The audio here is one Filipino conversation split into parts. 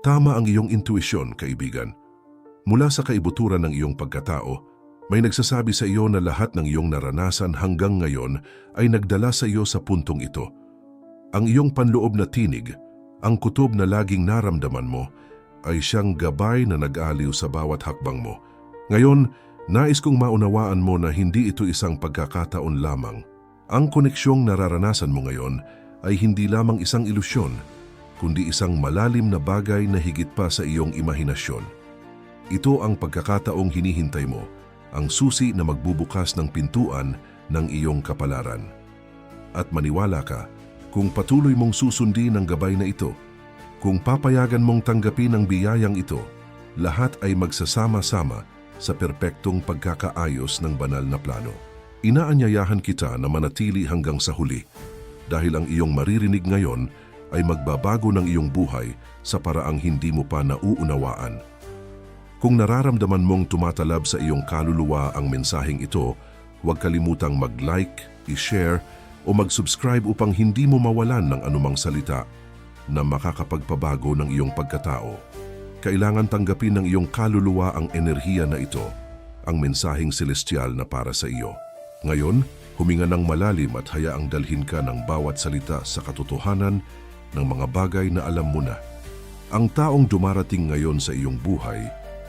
Tama ang iyong intuisyon, kaibigan. Mula sa kaibuturan ng iyong pagkatao, may nagsasabi sa iyo na lahat ng iyong naranasan hanggang ngayon ay nagdala sa iyo sa puntong ito. Ang iyong panloob na tinig, ang kutob na laging naramdaman mo, ay siyang gabay na nag-aliw sa bawat hakbang mo. Ngayon, nais kong maunawaan mo na hindi ito isang pagkakataon lamang. Ang koneksyong nararanasan mo ngayon ay hindi lamang isang ilusyon, kundi isang malalim na bagay na higit pa sa iyong imahinasyon. Ito ang pagkakataong hinihintay mo, ang susi na magbubukas ng pintuan ng iyong kapalaran. At maniwala ka, kung patuloy mong susundin ang gabay na ito, kung papayagan mong tanggapin ang biyayang ito, lahat ay magsasama-sama sa perpektong pagkakaayos ng banal na plano. Inaanyayahan kita na manatili hanggang sa huli dahil ang iyong maririnig ngayon ay magbabago ng iyong buhay sa paraang hindi mo pa nauunawaan. Kung nararamdaman mong tumatalab sa iyong kaluluwa ang mensaheng ito, huwag kalimutang mag-like, i-share o mag-subscribe upang hindi mo mawalan ng anumang salita na makakapagpabago ng iyong pagkatao. Kailangan tanggapin ng iyong kaluluwa ang enerhiya na ito, ang mensaheng celestial na para sa iyo. Ngayon, huminga ng malalim at hayaang dalhin ka ng bawat salita sa katotohanan ng mga bagay na alam mo na. Ang taong dumarating ngayon sa iyong buhay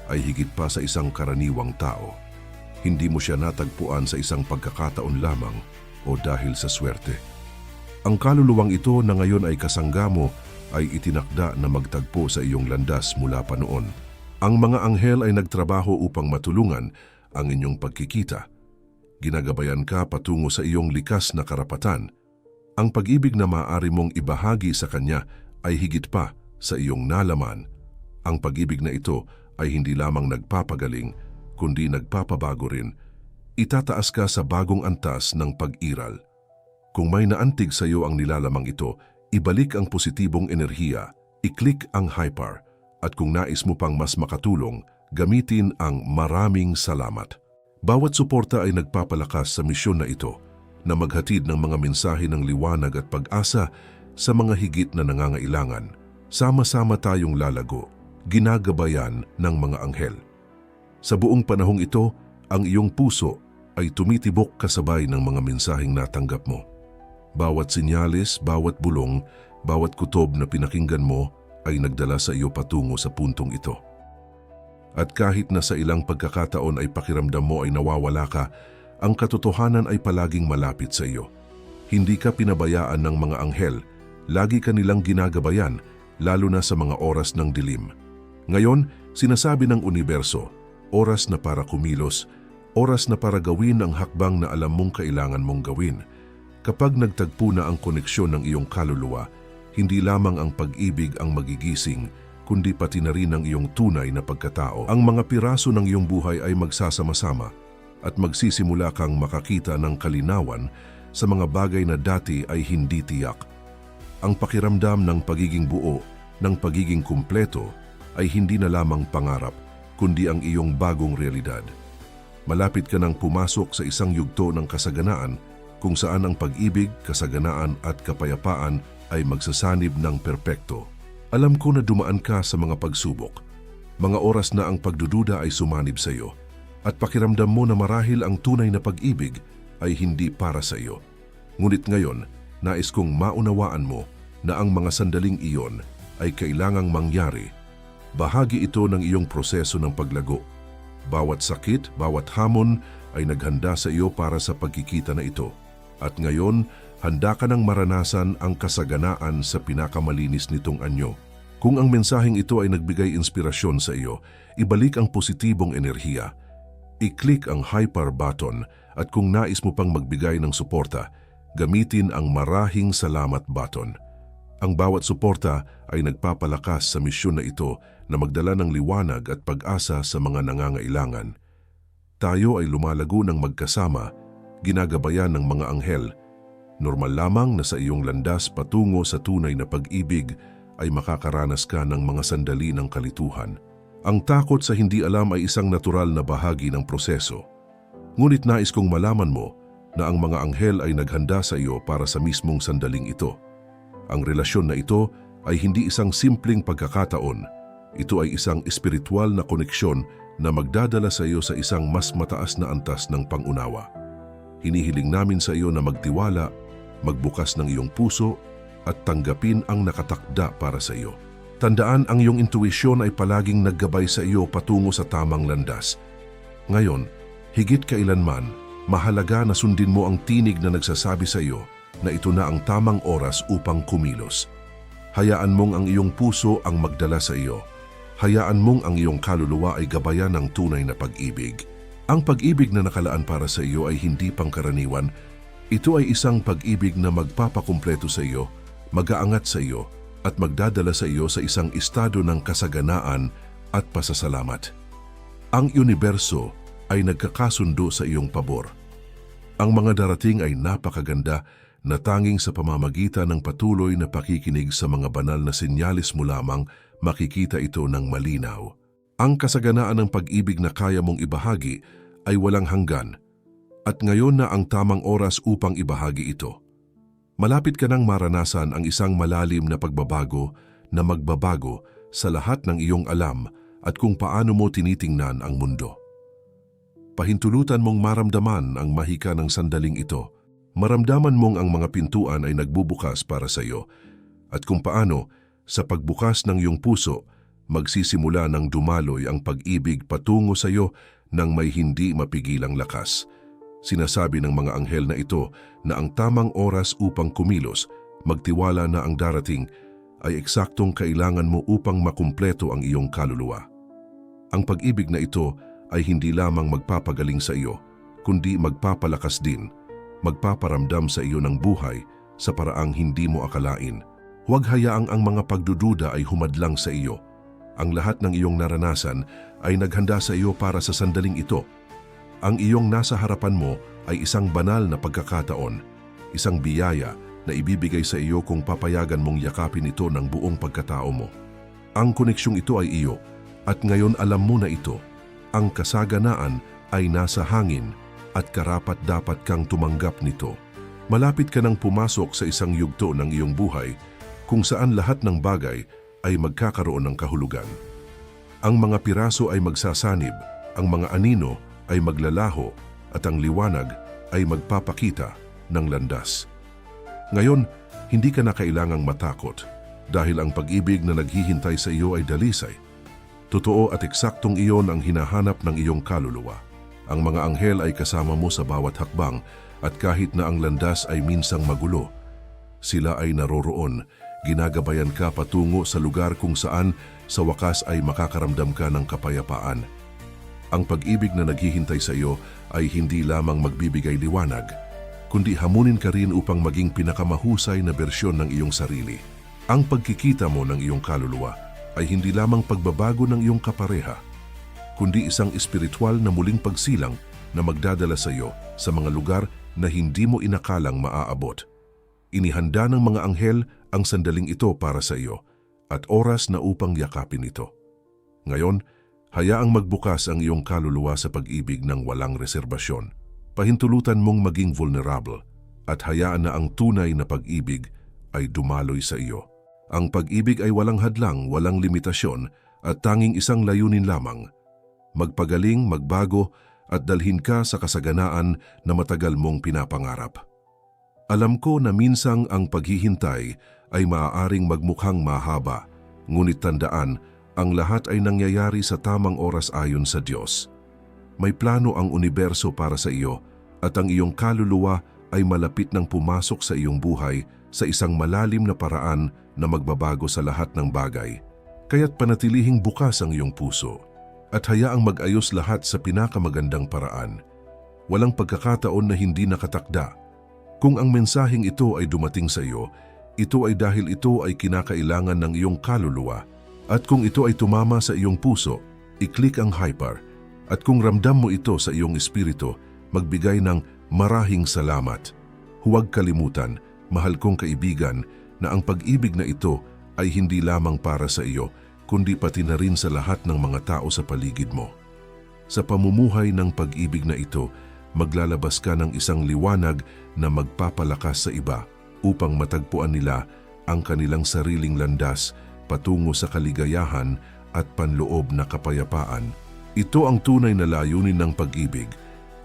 ay higit pa sa isang karaniwang tao. Hindi mo siya natagpuan sa isang pagkakataon lamang o dahil sa swerte. Ang kaluluwang ito na ngayon ay kasangga mo ay itinakda na magtagpo sa iyong landas mula pa noon. Ang mga anghel ay nagtrabaho upang matulungan ang inyong pagkikita. Ginagabayan ka patungo sa iyong likas na karapatan. Ang pag-ibig na maaari mong ibahagi sa Kanya ay higit pa sa iyong nalaman. Ang pag-ibig na ito ay hindi lamang nagpapagaling, kundi nagpapabago rin. Itataas ka sa bagong antas ng pag-iral. Kung may naantig sa iyo ang nilalamang ito, ibalik ang positibong enerhiya, i-click ang hyper, at kung nais mo pang mas makatulong, gamitin ang maraming salamat. Bawat suporta ay nagpapalakas sa misyon na ito na maghatid ng mga mensahe ng liwanag at pag-asa sa mga higit na nangangailangan. Sama-sama tayong lalago, ginagabayan ng mga anghel. Sa buong panahong ito, ang iyong puso ay tumitibok kasabay ng mga mensaheng natanggap mo. Bawat sinyalis, bawat bulong, bawat kutob na pinakinggan mo ay nagdala sa iyo patungo sa puntong ito. At kahit na sa ilang pagkakataon ay pakiramdam mo ay nawawala ka, ang katotohanan ay palaging malapit sa iyo. Hindi ka pinabayaan ng mga anghel, lagi ka nilang ginagabayan, lalo na sa mga oras ng dilim. Ngayon, sinasabi ng universo, oras na para kumilos, oras na para gawin ang hakbang na alam mong kailangan mong gawin. Kapag nagtagpo na ang koneksyon ng iyong kaluluwa, hindi lamang ang pag-ibig ang magigising, kundi pati na rin ang iyong tunay na pagkatao. Ang mga piraso ng iyong buhay ay magsasama-sama at magsisimula kang makakita ng kalinawan sa mga bagay na dati ay hindi tiyak. Ang pakiramdam ng pagiging buo, ng pagiging kumpleto, ay hindi na lamang pangarap, kundi ang iyong bagong realidad. Malapit ka nang pumasok sa isang yugto ng kasaganaan kung saan ang pag-ibig, kasaganaan at kapayapaan ay magsasanib ng perpekto. Alam ko na dumaan ka sa mga pagsubok. Mga oras na ang pagdududa ay sumanib sa iyo at pakiramdam mo na marahil ang tunay na pag-ibig ay hindi para sa iyo. Ngunit ngayon, nais kong maunawaan mo na ang mga sandaling iyon ay kailangang mangyari. Bahagi ito ng iyong proseso ng paglago. Bawat sakit, bawat hamon ay naghanda sa iyo para sa pagkikita na ito. At ngayon, handa ka nang maranasan ang kasaganaan sa pinakamalinis nitong anyo. Kung ang mensaheng ito ay nagbigay inspirasyon sa iyo, ibalik ang positibong enerhiya. I-click ang hyper button at kung nais mo pang magbigay ng suporta, gamitin ang marahing salamat button. Ang bawat suporta ay nagpapalakas sa misyon na ito na magdala ng liwanag at pag-asa sa mga nangangailangan. Tayo ay lumalago ng magkasama, ginagabayan ng mga anghel. Normal lamang na sa iyong landas patungo sa tunay na pag-ibig ay makakaranas ka ng mga sandali ng kalituhan. Ang takot sa hindi alam ay isang natural na bahagi ng proseso. Ngunit nais kong malaman mo na ang mga anghel ay naghanda sa iyo para sa mismong sandaling ito. Ang relasyon na ito ay hindi isang simpleng pagkakataon, Ito ay isang espiritual na koneksyon na magdadala sa iyo sa isang mas mataas na antas ng pangunawa. Hinihiling namin sa iyo na magtiwala, magbukas ng iyong puso at tanggapin ang nakatakda para sa iyo. Tandaan ang iyong intuisyon ay palaging naggabay sa iyo patungo sa tamang landas. Ngayon, higit kailanman, mahalaga na sundin mo ang tinig na nagsasabi sa iyo na ito na ang tamang oras upang kumilos. Hayaan mong ang iyong puso ang magdala sa iyo. Hayaan mong ang iyong kaluluwa ay gabayan ng tunay na pag-ibig. Ang pag-ibig na nakalaan para sa iyo ay hindi pangkaraniwan. Ito ay isang pag-ibig na magpapakumpleto sa iyo, mag-aangat sa iyo, at magdadala sa iyo sa isang estado ng kasaganaan at pasasalamat. Ang universo ay nagkakasundo sa iyong pabor. Ang mga darating ay napakaganda na tanging sa pamamagitan ng patuloy na pakikinig sa mga banal na sinyalis mo lamang makikita ito ng malinaw. Ang kasaganaan ng pag-ibig na kaya mong ibahagi ay walang hanggan at ngayon na ang tamang oras upang ibahagi ito. Malapit ka nang maranasan ang isang malalim na pagbabago na magbabago sa lahat ng iyong alam at kung paano mo tinitingnan ang mundo. Pahintulutan mong maramdaman ang mahika ng sandaling ito. Maramdaman mong ang mga pintuan ay nagbubukas para sa iyo at kung paano sa pagbukas ng iyong puso magsisimula ng dumaloy ang pag-ibig patungo sa iyo ng may hindi mapigilang lakas. Sinasabi ng mga anghel na ito na ang tamang oras upang kumilos, magtiwala na ang darating, ay eksaktong kailangan mo upang makumpleto ang iyong kaluluwa. Ang pag-ibig na ito ay hindi lamang magpapagaling sa iyo, kundi magpapalakas din, magpaparamdam sa iyo ng buhay sa paraang hindi mo akalain. Huwag hayaang ang mga pagdududa ay humadlang sa iyo. Ang lahat ng iyong naranasan ay naghanda sa iyo para sa sandaling ito. Ang iyong nasa harapan mo ay isang banal na pagkakataon, isang biyaya na ibibigay sa iyo kung papayagan mong yakapin ito ng buong pagkatao mo. Ang koneksyong ito ay iyo at ngayon alam mo na ito. Ang kasaganaan ay nasa hangin at karapat dapat kang tumanggap nito. Malapit ka nang pumasok sa isang yugto ng iyong buhay kung saan lahat ng bagay ay magkakaroon ng kahulugan. Ang mga piraso ay magsasanib, ang mga anino ay maglalaho at ang liwanag ay magpapakita ng landas. Ngayon, hindi ka na kailangang matakot dahil ang pag-ibig na naghihintay sa iyo ay dalisay. Totoo at eksaktong iyon ang hinahanap ng iyong kaluluwa. Ang mga anghel ay kasama mo sa bawat hakbang at kahit na ang landas ay minsang magulo, sila ay naroroon, ginagabayan ka patungo sa lugar kung saan sa wakas ay makakaramdam ka ng kapayapaan. Ang pag-ibig na naghihintay sa iyo ay hindi lamang magbibigay liwanag, kundi hamunin ka rin upang maging pinakamahusay na bersyon ng iyong sarili. Ang pagkikita mo ng iyong kaluluwa ay hindi lamang pagbabago ng iyong kapareha, kundi isang espiritual na muling pagsilang na magdadala sa iyo sa mga lugar na hindi mo inakalang maaabot. Inihanda ng mga anghel ang sandaling ito para sa iyo at oras na upang yakapin ito. Ngayon, hayaang magbukas ang iyong kaluluwa sa pag-ibig ng walang reserbasyon. Pahintulutan mong maging vulnerable at hayaan na ang tunay na pag-ibig ay dumaloy sa iyo. Ang pag-ibig ay walang hadlang, walang limitasyon at tanging isang layunin lamang. Magpagaling, magbago at dalhin ka sa kasaganaan na matagal mong pinapangarap. Alam ko na minsang ang paghihintay ay maaaring magmukhang mahaba, ngunit tandaan, ang lahat ay nangyayari sa tamang oras ayon sa Diyos. May plano ang universo para sa iyo at ang iyong kaluluwa ay malapit ng pumasok sa iyong buhay sa isang malalim na paraan na magbabago sa lahat ng bagay. Kaya't panatilihing bukas ang iyong puso at hayaang mag-ayos lahat sa pinakamagandang paraan. Walang pagkakataon na hindi nakatakda. Kung ang mensaheng ito ay dumating sa iyo, ito ay dahil ito ay kinakailangan ng iyong kaluluwa. At kung ito ay tumama sa iyong puso, i-click ang hyper. At kung ramdam mo ito sa iyong espiritu, magbigay ng marahing salamat. Huwag kalimutan, mahal kong kaibigan, na ang pag-ibig na ito ay hindi lamang para sa iyo, kundi pati na rin sa lahat ng mga tao sa paligid mo. Sa pamumuhay ng pag-ibig na ito, maglalabas ka ng isang liwanag na magpapalakas sa iba upang matagpuan nila ang kanilang sariling landas patungo sa kaligayahan at panloob na kapayapaan. Ito ang tunay na layunin ng pag-ibig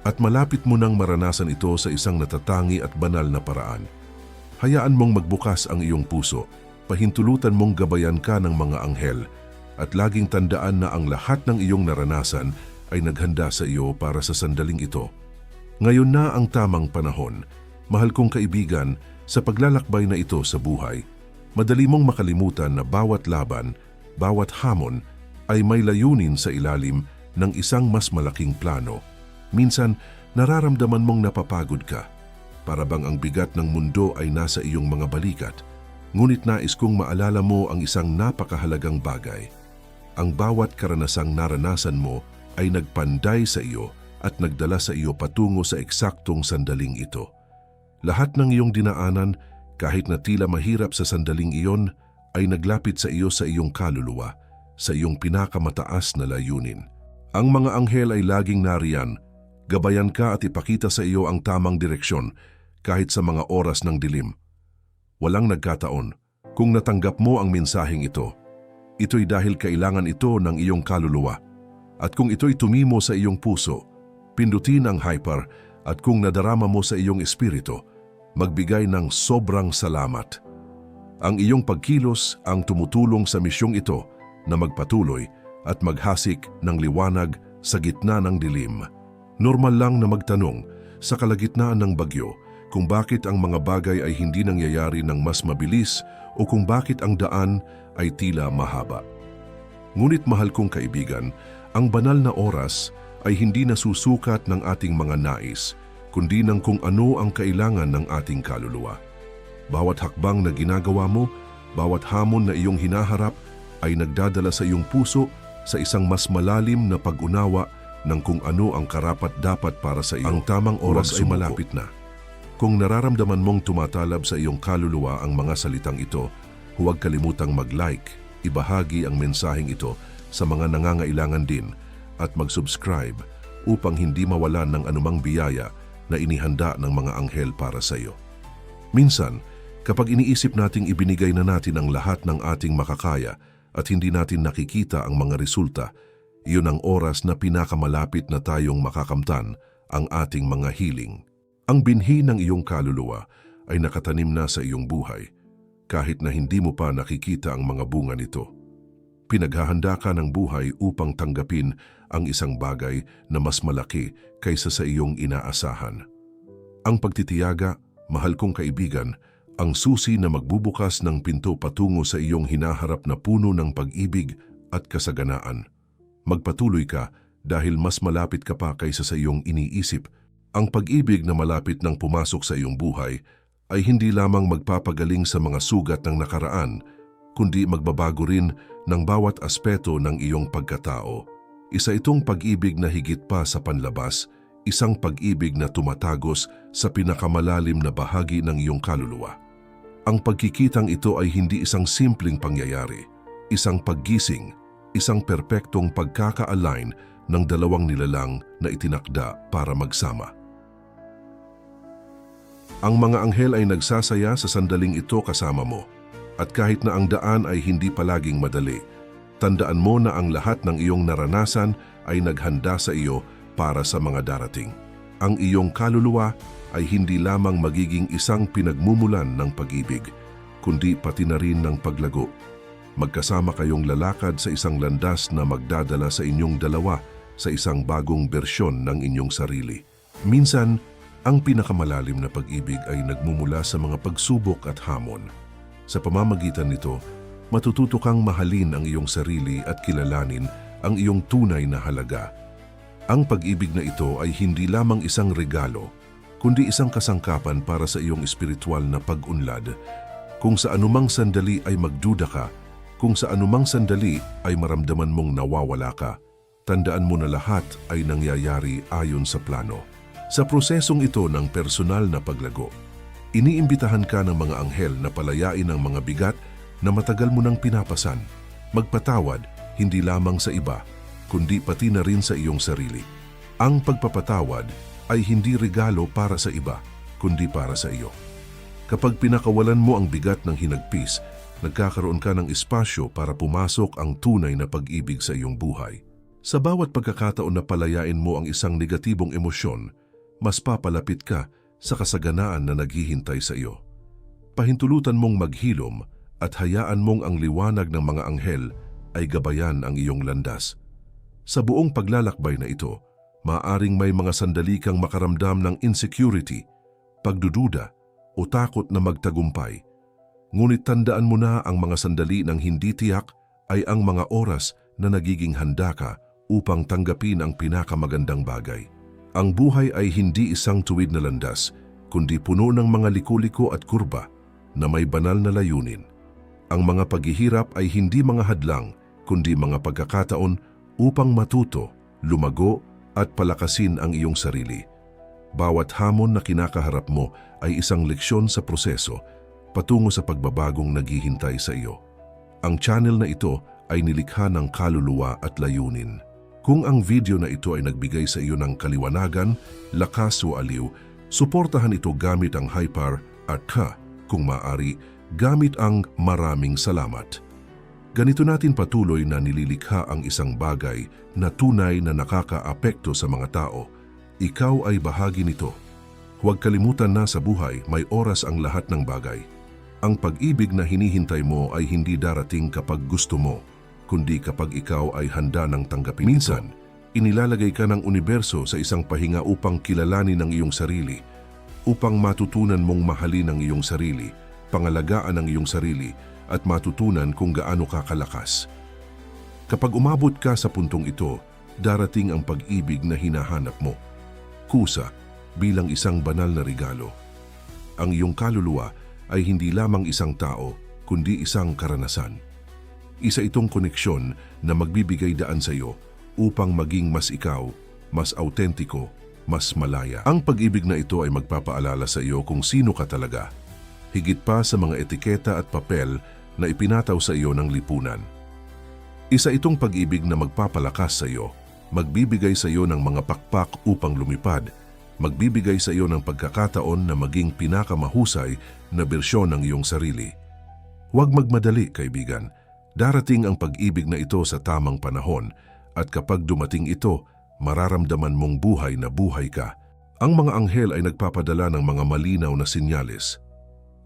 at malapit mo nang maranasan ito sa isang natatangi at banal na paraan. Hayaan mong magbukas ang iyong puso, pahintulutan mong gabayan ka ng mga anghel, at laging tandaan na ang lahat ng iyong naranasan ay naghanda sa iyo para sa sandaling ito. Ngayon na ang tamang panahon, mahal kong kaibigan, sa paglalakbay na ito sa buhay, madali mong makalimutan na bawat laban, bawat hamon ay may layunin sa ilalim ng isang mas malaking plano. Minsan, nararamdaman mong napapagod ka. Para bang ang bigat ng mundo ay nasa iyong mga balikat. Ngunit nais kong maalala mo ang isang napakahalagang bagay. Ang bawat karanasang naranasan mo ay nagpanday sa iyo at nagdala sa iyo patungo sa eksaktong sandaling ito. Lahat ng iyong dinaanan, kahit na tila mahirap sa sandaling iyon, ay naglapit sa iyo sa iyong kaluluwa, sa iyong pinakamataas na layunin. Ang mga anghel ay laging nariyan, gabayan ka at ipakita sa iyo ang tamang direksyon kahit sa mga oras ng dilim. Walang nagkataon kung natanggap mo ang mensaheng ito. Ito'y dahil kailangan ito ng iyong kaluluwa. At kung ito'y tumimo sa iyong puso, pindutin ang hyper at kung nadarama mo sa iyong espiritu, magbigay ng sobrang salamat. Ang iyong pagkilos ang tumutulong sa misyong ito na magpatuloy at maghasik ng liwanag sa gitna ng dilim. Normal lang na magtanong sa kalagitnaan ng bagyo kung bakit ang mga bagay ay hindi nangyayari ng mas mabilis o kung bakit ang daan ay tila mahaba. Ngunit mahal kong kaibigan, ang banal na oras ay hindi nasusukat ng ating mga nais, kundi ng kung ano ang kailangan ng ating kaluluwa. Bawat hakbang na ginagawa mo, bawat hamon na iyong hinaharap ay nagdadala sa iyong puso sa isang mas malalim na pag-unawa ng kung ano ang karapat-dapat para sa iyo. Ang tamang oras ay malapit na. Kung nararamdaman mong tumatalab sa iyong kaluluwa ang mga salitang ito, huwag kalimutang mag-like, ibahagi ang mensaheng ito sa mga nangangailangan din at mag-subscribe upang hindi mawalan ng anumang biyaya na inihanda ng mga anghel para sa iyo. Minsan, kapag iniisip nating ibinigay na natin ang lahat ng ating makakaya at hindi natin nakikita ang mga resulta, iyon ang oras na pinakamalapit na tayong makakamtan ang ating mga hiling. Ang binhi ng iyong kaluluwa ay nakatanim na sa iyong buhay, kahit na hindi mo pa nakikita ang mga bunga nito. Pinaghahanda ka ng buhay upang tanggapin ang isang bagay na mas malaki kaysa sa iyong inaasahan. Ang pagtitiyaga, mahal kong kaibigan, ang susi na magbubukas ng pinto patungo sa iyong hinaharap na puno ng pag-ibig at kasaganaan. Magpatuloy ka dahil mas malapit ka pa kaysa sa iyong iniisip. Ang pag-ibig na malapit nang pumasok sa iyong buhay ay hindi lamang magpapagaling sa mga sugat ng nakaraan, kundi magbabago rin ng bawat aspeto ng iyong pagkatao. Isa itong pag-ibig na higit pa sa panlabas, isang pag-ibig na tumatagos sa pinakamalalim na bahagi ng iyong kaluluwa. Ang pagkikitang ito ay hindi isang simpleng pangyayari, isang paggising, isang perpektong pagkaka-align ng dalawang nilalang na itinakda para magsama. Ang mga anghel ay nagsasaya sa sandaling ito kasama mo. At kahit na ang daan ay hindi palaging madali, tandaan mo na ang lahat ng iyong naranasan ay naghanda sa iyo para sa mga darating. Ang iyong kaluluwa ay hindi lamang magiging isang pinagmumulan ng pag-ibig, kundi pati na rin ng paglago. Magkasama kayong lalakad sa isang landas na magdadala sa inyong dalawa sa isang bagong bersyon ng inyong sarili. Minsan, ang pinakamalalim na pag-ibig ay nagmumula sa mga pagsubok at hamon. Sa pamamagitan nito, matututo kang mahalin ang iyong sarili at kilalanin ang iyong tunay na halaga. Ang pag-ibig na ito ay hindi lamang isang regalo, kundi isang kasangkapan para sa iyong espiritual na pag-unlad. Kung sa anumang sandali ay magduda ka, kung sa anumang sandali ay maramdaman mong nawawala ka, tandaan mo na lahat ay nangyayari ayon sa plano. Sa prosesong ito ng personal na paglago, iniimbitahan ka ng mga anghel na palayain ang mga bigat na matagal mo nang pinapasan. Magpatawad hindi lamang sa iba, kundi pati na rin sa iyong sarili. Ang pagpapatawad ay hindi regalo para sa iba, kundi para sa iyo. Kapag pinakawalan mo ang bigat ng hinagpis, nagkakaroon ka ng espasyo para pumasok ang tunay na pag-ibig sa iyong buhay. Sa bawat pagkakataon na palayain mo ang isang negatibong emosyon, mas papalapit ka sa kasaganaan na naghihintay sa iyo. Pahintulutan mong maghilom at hayaan mong ang liwanag ng mga anghel ay gabayan ang iyong landas. Sa buong paglalakbay na ito, maaring may mga sandali kang makaramdam ng insecurity, pagdududa o takot na magtagumpay. Ngunit tandaan mo na ang mga sandali ng hindi tiyak ay ang mga oras na nagiging handa ka upang tanggapin ang pinakamagandang bagay. Ang buhay ay hindi isang tuwid na landas, kundi puno ng mga liko-liko at kurba na may banal na layunin. Ang mga paghihirap ay hindi mga hadlang, kundi mga pagkakataon upang matuto, lumago at palakasin ang iyong sarili. Bawat hamon na kinakaharap mo ay isang leksyon sa proseso patungo sa pagbabagong naghihintay sa iyo. Ang channel na ito ay nilikha ng kaluluwa at layunin. Kung ang video na ito ay nagbigay sa iyo ng kaliwanagan, lakas o aliw, suportahan ito gamit ang Hyper at ka, kung maaari, gamit ang maraming salamat. Ganito natin patuloy na nililikha ang isang bagay na tunay na nakakaapekto sa mga tao. Ikaw ay bahagi nito. Huwag kalimutan na sa buhay may oras ang lahat ng bagay. Ang pag-ibig na hinihintay mo ay hindi darating kapag gusto mo, kundi kapag ikaw ay handa ng tanggapin. Minsan, inilalagay ka ng universo sa isang pahinga upang kilalanin ang iyong sarili, upang matutunan mong mahalin ang iyong sarili, pangalagaan ang iyong sarili, at matutunan kung gaano ka kalakas. Kapag umabot ka sa puntong ito, darating ang pag-ibig na hinahanap mo. Kusa bilang isang banal na regalo. Ang iyong kaluluwa ay hindi lamang isang tao, kundi isang karanasan. Isa itong koneksyon na magbibigay daan sa iyo upang maging mas ikaw, mas autentiko, mas malaya. Ang pag-ibig na ito ay magpapaalala sa iyo kung sino ka talaga. Higit pa sa mga etiketa at papel na ipinataw sa iyo ng lipunan. Isa itong pag-ibig na magpapalakas sa iyo, magbibigay sa iyo ng mga pakpak upang lumipad, magbibigay sa iyo ng pagkakataon na maging pinakamahusay na bersyon ng iyong sarili. Huwag magmadali, kaibigan. Darating ang pag-ibig na ito sa tamang panahon at kapag dumating ito, mararamdaman mong buhay na buhay ka. Ang mga anghel ay nagpapadala ng mga malinaw na sinyales.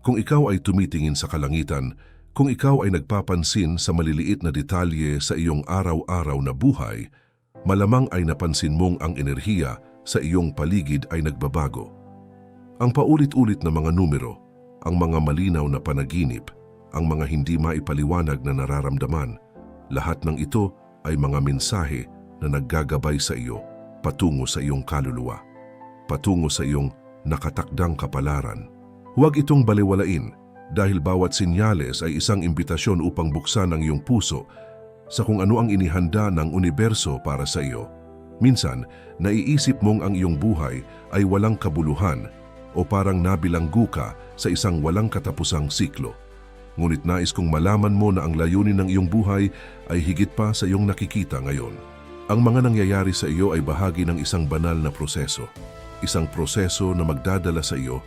Kung ikaw ay tumitingin sa kalangitan, kung ikaw ay nagpapansin sa maliliit na detalye sa iyong araw-araw na buhay, malamang ay napansin mong ang enerhiya sa iyong paligid ay nagbabago. Ang paulit-ulit na mga numero, ang mga malinaw na panaginip, ang mga hindi maipaliwanag na nararamdaman, lahat ng ito ay mga mensahe na naggagabay sa iyo patungo sa iyong kaluluwa, patungo sa iyong nakatakdang kapalaran. Huwag itong baliwalain dahil bawat sinyales ay isang imbitasyon upang buksan ang iyong puso sa kung ano ang inihanda ng universo para sa iyo. Minsan, naiisip mong ang iyong buhay ay walang kabuluhan o parang nabilanggo ka sa isang walang katapusang siklo. Ngunit nais kong malaman mo na ang layunin ng iyong buhay ay higit pa sa iyong nakikita ngayon. Ang mga nangyayari sa iyo ay bahagi ng isang banal na proseso. Isang proseso na magdadala sa iyo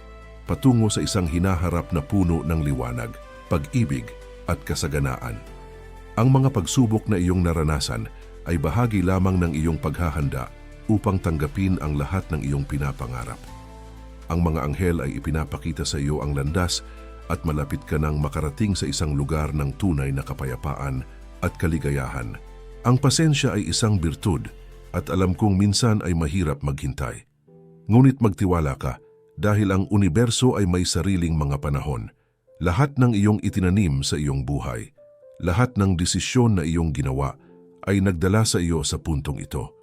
patungo sa isang hinaharap na puno ng liwanag, pag-ibig at kasaganaan. Ang mga pagsubok na iyong naranasan ay bahagi lamang ng iyong paghahanda upang tanggapin ang lahat ng iyong pinapangarap. Ang mga anghel ay ipinapakita sa iyo ang landas at malapit ka nang makarating sa isang lugar ng tunay na kapayapaan at kaligayahan. Ang pasensya ay isang birtud at alam kong minsan ay mahirap maghintay. Ngunit magtiwala ka dahil ang universo ay may sariling mga panahon. Lahat ng iyong itinanim sa iyong buhay, lahat ng desisyon na iyong ginawa ay nagdala sa iyo sa puntong ito.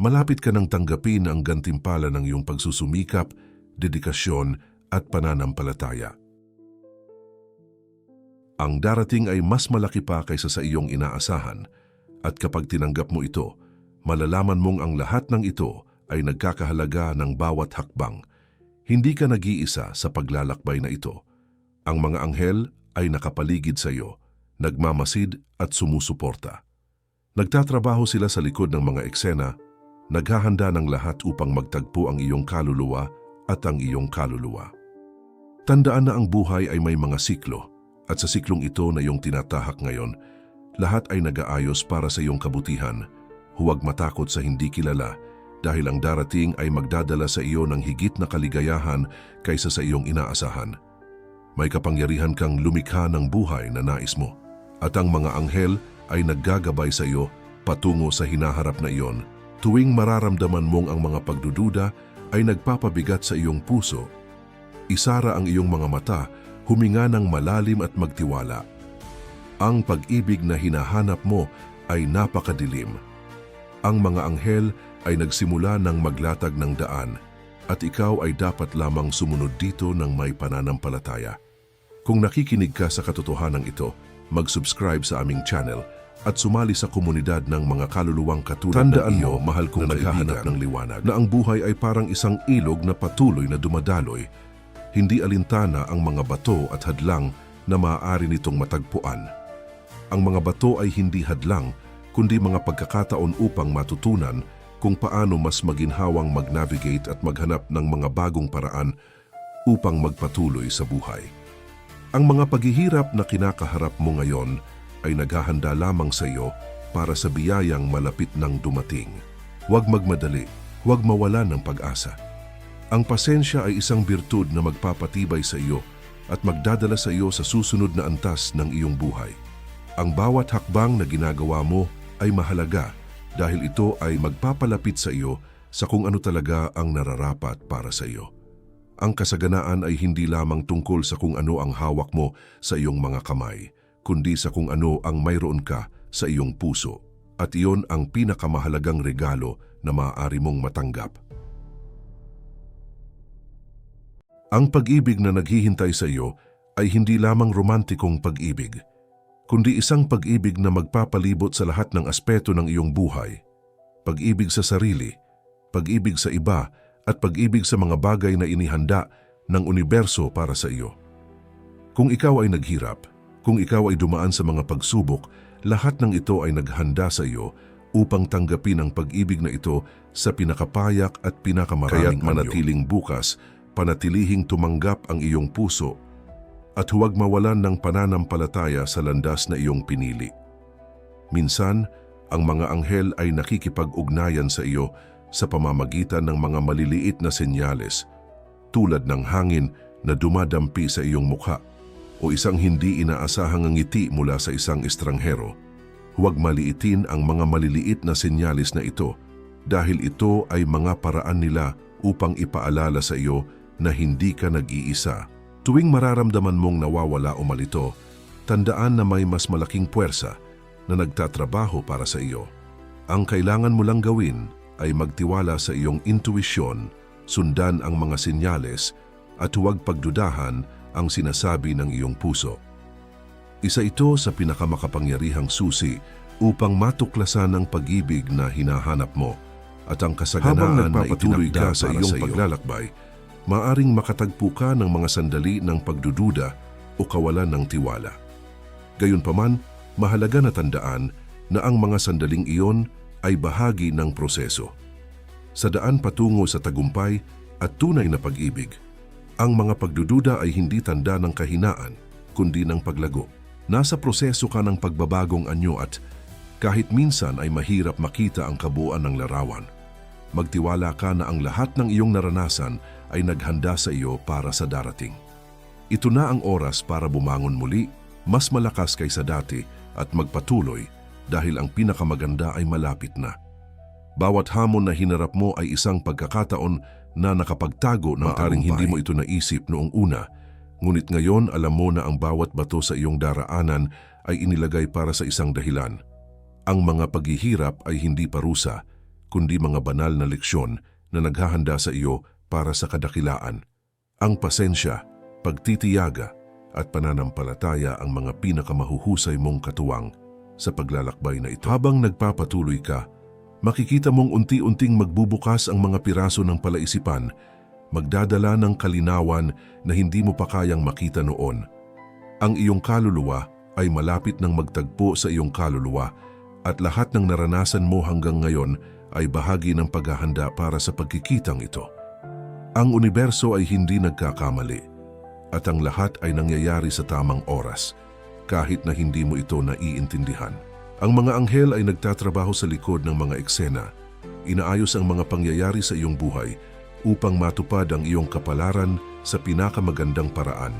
Malapit ka nang tanggapin ang gantimpala ng iyong pagsusumikap, dedikasyon at pananampalataya. Ang darating ay mas malaki pa kaysa sa iyong inaasahan at kapag tinanggap mo ito, malalaman mong ang lahat ng ito ay nagkakahalaga ng bawat hakbang. Hindi ka nag-iisa sa paglalakbay na ito. Ang mga anghel ay nakapaligid sa iyo, nagmamasid at sumusuporta. Nagtatrabaho sila sa likod ng mga eksena, naghahanda ng lahat upang magtagpo ang iyong kaluluwa at ang iyong kaluluwa. Tandaan na ang buhay ay may mga siklo At sa siklong ito na iyong tinatahak ngayon, lahat ay nag-aayos para sa iyong kabutihan. Huwag matakot sa hindi kilala dahil ang darating ay magdadala sa iyo ng higit na kaligayahan kaysa sa iyong inaasahan. May kapangyarihan kang lumikha ng buhay na nais mo at ang mga anghel ay naggagabay sa iyo patungo sa hinaharap na iyon. Tuwing mararamdaman mong ang mga pagdududa ay nagpapabigat sa iyong puso, isara ang iyong mga mata, huminga ng malalim at magtiwala. Ang pag-ibig na hinahanap mo ay napakadilim. Ang mga anghel ay nagsimula ng maglatag ng daan at ikaw ay dapat lamang sumunod dito ng may pananampalataya. Kung nakikinig ka sa katotohanan ito, mag-subscribe sa aming channel at sumali sa komunidad ng mga kaluluwang katulad Tandaan ng iyo, mo, mahal kong na naghahanap ng liwanag, na ang buhay ay parang isang ilog na patuloy na dumadaloy. Hindi alintana ang mga bato at hadlang na maaari nitong matagpuan. Ang mga bato ay hindi hadlang, kundi mga pagkakataon upang matutunan kung paano mas maginhawang mag-navigate at maghanap ng mga bagong paraan upang magpatuloy sa buhay. Ang mga paghihirap na kinakaharap mo ngayon ay naghahanda lamang sa iyo para sa biyayang malapit ng dumating. Huwag magmadali, huwag mawala ng pag-asa. Ang pasensya ay isang birtud na magpapatibay sa iyo at magdadala sa iyo sa susunod na antas ng iyong buhay. Ang bawat hakbang na ginagawa mo ay mahalaga dahil ito ay magpapalapit sa iyo sa kung ano talaga ang nararapat para sa iyo. Ang kasaganaan ay hindi lamang tungkol sa kung ano ang hawak mo sa iyong mga kamay, kundi sa kung ano ang mayroon ka sa iyong puso. At iyon ang pinakamahalagang regalo na maaari mong matanggap. Ang pag-ibig na naghihintay sa iyo ay hindi lamang romantikong pag-ibig, kundi isang pag-ibig na magpapalibot sa lahat ng aspeto ng iyong buhay. Pag-ibig sa sarili, pag-ibig sa iba, at pag-ibig sa mga bagay na inihanda ng universo para sa iyo. Kung ikaw ay naghirap, kung ikaw ay dumaan sa mga pagsubok, lahat ng ito ay naghanda sa iyo upang tanggapin ang pag-ibig na ito sa pinakapayak at pinakamaraming Kaya't manatiling bukas, panatilihing tumanggap ang iyong puso at huwag mawalan ng pananampalataya sa landas na iyong pinili. Minsan, ang mga anghel ay nakikipag-ugnayan sa iyo sa pamamagitan ng mga maliliit na senyales tulad ng hangin na dumadampi sa iyong mukha o isang hindi inaasahang ngiti mula sa isang estranghero. Huwag maliitin ang mga maliliit na senyales na ito dahil ito ay mga paraan nila upang ipaalala sa iyo na hindi ka nag-iisa. Tuwing mararamdaman mong nawawala o malito, tandaan na may mas malaking puwersa na nagtatrabaho para sa iyo. Ang kailangan mo lang gawin ay magtiwala sa iyong intuisyon, sundan ang mga sinyales at huwag pagdudahan ang sinasabi ng iyong puso. Isa ito sa pinakamakapangyarihang susi upang matuklasan ang pag-ibig na hinahanap mo at ang kasaganaan na ituloy ka sa iyong sa iyo. Maaring makatagpo ka ng mga sandali ng pagdududa o kawalan ng tiwala. Gayunpaman, mahalaga na tandaan na ang mga sandaling iyon ay bahagi ng proseso. Sa daan patungo sa tagumpay at tunay na pag-ibig, ang mga pagdududa ay hindi tanda ng kahinaan, kundi ng paglago. Nasa proseso ka ng pagbabagong anyo at kahit minsan ay mahirap makita ang kabuuan ng larawan. Magtiwala ka na ang lahat ng iyong naranasan ay naghanda sa iyo para sa darating. Ito na ang oras para bumangon muli, mas malakas kaysa dati at magpatuloy dahil ang pinakamaganda ay malapit na. Bawat hamon na hinarap mo ay isang pagkakataon na nakapagtago ng taring hindi mo ito naisip noong una, ngunit ngayon alam mo na ang bawat bato sa iyong daraanan ay inilagay para sa isang dahilan. Ang mga paghihirap ay hindi parusa, kundi mga banal na leksyon na naghahanda sa iyo para sa kadakilaan. Ang pasensya, pagtitiyaga at pananampalataya ang mga pinakamahuhusay mong katuwang sa paglalakbay na ito. Habang nagpapatuloy ka, makikita mong unti-unting magbubukas ang mga piraso ng palaisipan, magdadala ng kalinawan na hindi mo pa kayang makita noon. Ang iyong kaluluwa ay malapit ng magtagpo sa iyong kaluluwa at lahat ng naranasan mo hanggang ngayon ay bahagi ng paghahanda para sa pagkikitang ito. Ang universo ay hindi nagkakamali. at ang lahat ay nangyayari sa tamang oras, kahit na hindi mo ito naiintindihan. Ang mga anghel ay nagtatrabaho sa likod ng mga eksena, inaayos ang mga pangyayari sa iyong buhay upang matupad ang iyong kapalaran sa pinakamagandang paraan.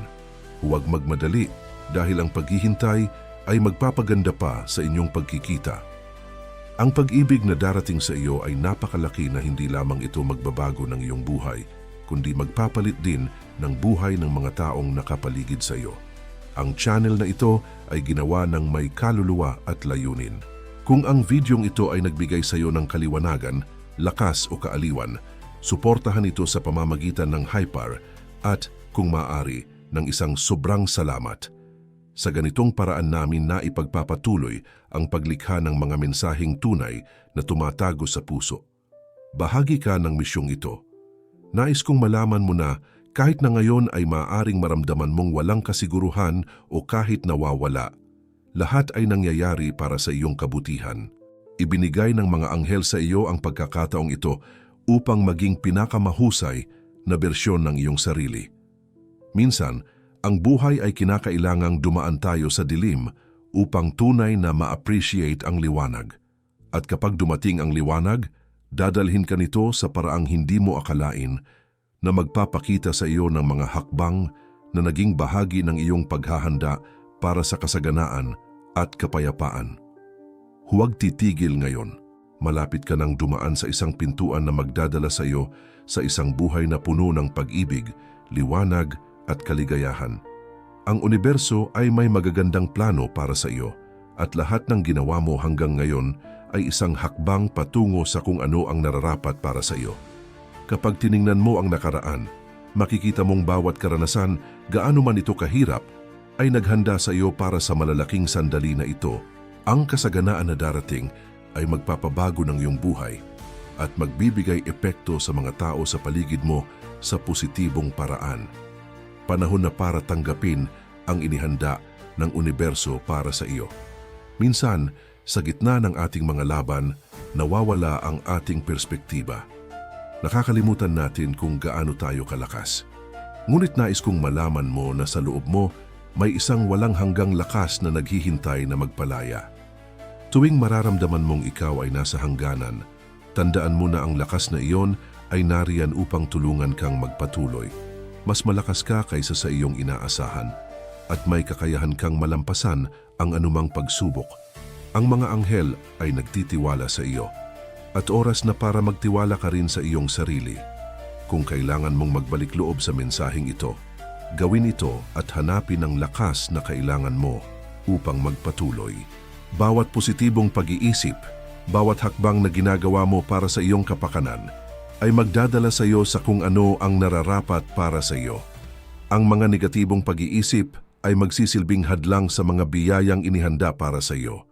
Huwag magmadali dahil ang paghihintay ay magpapaganda pa sa inyong pagkikita. Ang pag-ibig na darating sa iyo ay napakalaki na hindi lamang ito magbabago ng iyong buhay, kundi magpapalit din ng buhay ng mga taong nakapaligid sa iyo. Ang channel na ito ay ginawa ng may kaluluwa at layunin. Kung ang videong ito ay nagbigay sa iyo ng kaliwanagan, lakas o kaaliwan, suportahan ito sa pamamagitan ng Hyper at, kung maaari, ng isang sobrang salamat. Sa ganitong paraan namin na ipagpapatuloy ang paglikha ng mga mensaheng tunay na tumatago sa puso. Bahagi ka ng misyong ito. Nais kong malaman mo na kahit na ngayon ay maaaring maramdaman mong walang kasiguruhan o kahit nawawala, lahat ay nangyayari para sa iyong kabutihan. Ibinigay ng mga anghel sa iyo ang pagkakataong ito upang maging pinakamahusay na bersyon ng iyong sarili. Minsan, ang buhay ay kinakailangang dumaan tayo sa dilim upang tunay na ma-appreciate ang liwanag. At kapag dumating ang liwanag, dadalhin ka nito sa paraang hindi mo akalain na magpapakita sa iyo ng mga hakbang na naging bahagi ng iyong paghahanda para sa kasaganaan at kapayapaan. Huwag titigil ngayon. Malapit ka nang dumaan sa isang pintuan na magdadala sa iyo sa isang buhay na puno ng pag-ibig, liwanag at kaligayahan. Ang universo ay may magagandang plano para sa iyo at lahat ng ginawa mo hanggang ngayon ay isang hakbang patungo sa kung ano ang nararapat para sa iyo. Kapag tiningnan mo ang nakaraan, makikita mong bawat karanasan, gaano man ito kahirap, ay naghanda sa iyo para sa malalaking sandali na ito. Ang kasaganaan na darating ay magpapabago ng iyong buhay at magbibigay epekto sa mga tao sa paligid mo sa positibong paraan. Panahon na para tanggapin ang inihanda ng universo para sa iyo. Minsan, sa gitna ng ating mga laban, nawawala ang ating perspektiba. Nakakalimutan natin kung gaano tayo kalakas. Ngunit nais kong malaman mo na sa loob mo may isang walang hanggang lakas na naghihintay na magpalaya. Tuwing mararamdaman mong ikaw ay nasa hangganan, tandaan mo na ang lakas na iyon ay nariyan upang tulungan kang magpatuloy. Mas malakas ka kaysa sa iyong inaasahan at may kakayahan kang malampasan ang anumang pagsubok. Ang mga anghel ay nagtitiwala sa iyo at oras na para magtiwala ka rin sa iyong sarili. Kung kailangan mong magbalik loob sa mensaheng ito, gawin ito at hanapin ang lakas na kailangan mo upang magpatuloy. Bawat positibong pag-iisip, bawat hakbang na ginagawa mo para sa iyong kapakanan, ay magdadala sa iyo sa kung ano ang nararapat para sa iyo. Ang mga negatibong pag-iisip ay magsisilbing hadlang sa mga biyayang inihanda para sa iyo.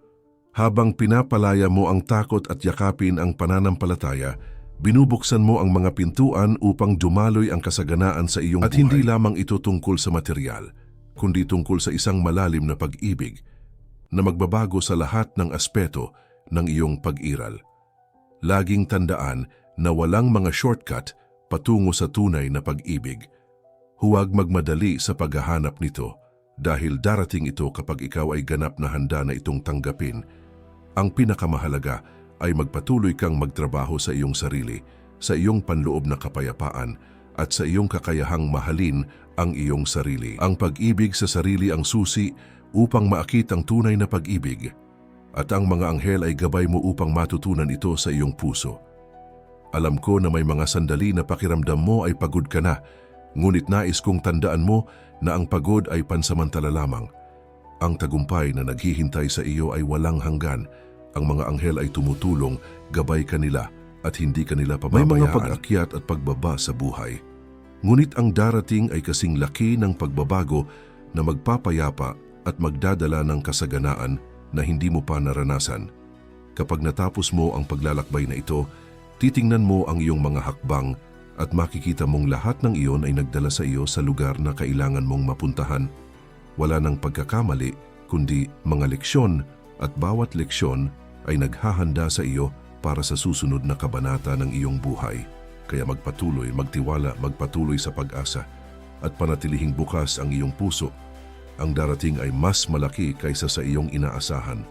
Habang pinapalaya mo ang takot at yakapin ang pananampalataya, binubuksan mo ang mga pintuan upang dumaloy ang kasaganaan sa iyong At hindi lamang ito tungkol sa material, kundi tungkol sa isang malalim na pag-ibig na magbabago sa lahat ng aspeto ng iyong pag-iral. Laging tandaan na walang mga shortcut patungo sa tunay na pag-ibig. Huwag magmadali sa paghahanap nito dahil darating ito kapag ikaw ay ganap na handa na itong tanggapin ang pinakamahalaga ay magpatuloy kang magtrabaho sa iyong sarili, sa iyong panloob na kapayapaan at sa iyong kakayahang mahalin ang iyong sarili. Ang pag-ibig sa sarili ang susi upang maakit ang tunay na pag-ibig at ang mga anghel ay gabay mo upang matutunan ito sa iyong puso. Alam ko na may mga sandali na pakiramdam mo ay pagod ka na, ngunit nais kong tandaan mo na ang pagod ay pansamantala lamang. Ang tagumpay na naghihintay sa iyo ay walang hanggan ang mga anghel ay tumutulong, gabay kanila at hindi kanila pababayaan. May mga pag-akyat at pagbaba sa buhay. Ngunit ang darating ay kasing laki ng pagbabago na magpapayapa at magdadala ng kasaganaan na hindi mo pa naranasan. Kapag natapos mo ang paglalakbay na ito, titingnan mo ang iyong mga hakbang at makikita mong lahat ng iyon ay nagdala sa iyo sa lugar na kailangan mong mapuntahan. Wala nang pagkakamali, kundi mga leksyon at bawat leksyon ay naghahanda sa iyo para sa susunod na kabanata ng iyong buhay. Kaya magpatuloy, magtiwala, magpatuloy sa pag-asa. at panatilihing bukas ang iyong puso, ang darating ay mas malaki kaysa sa iyong inaasahan.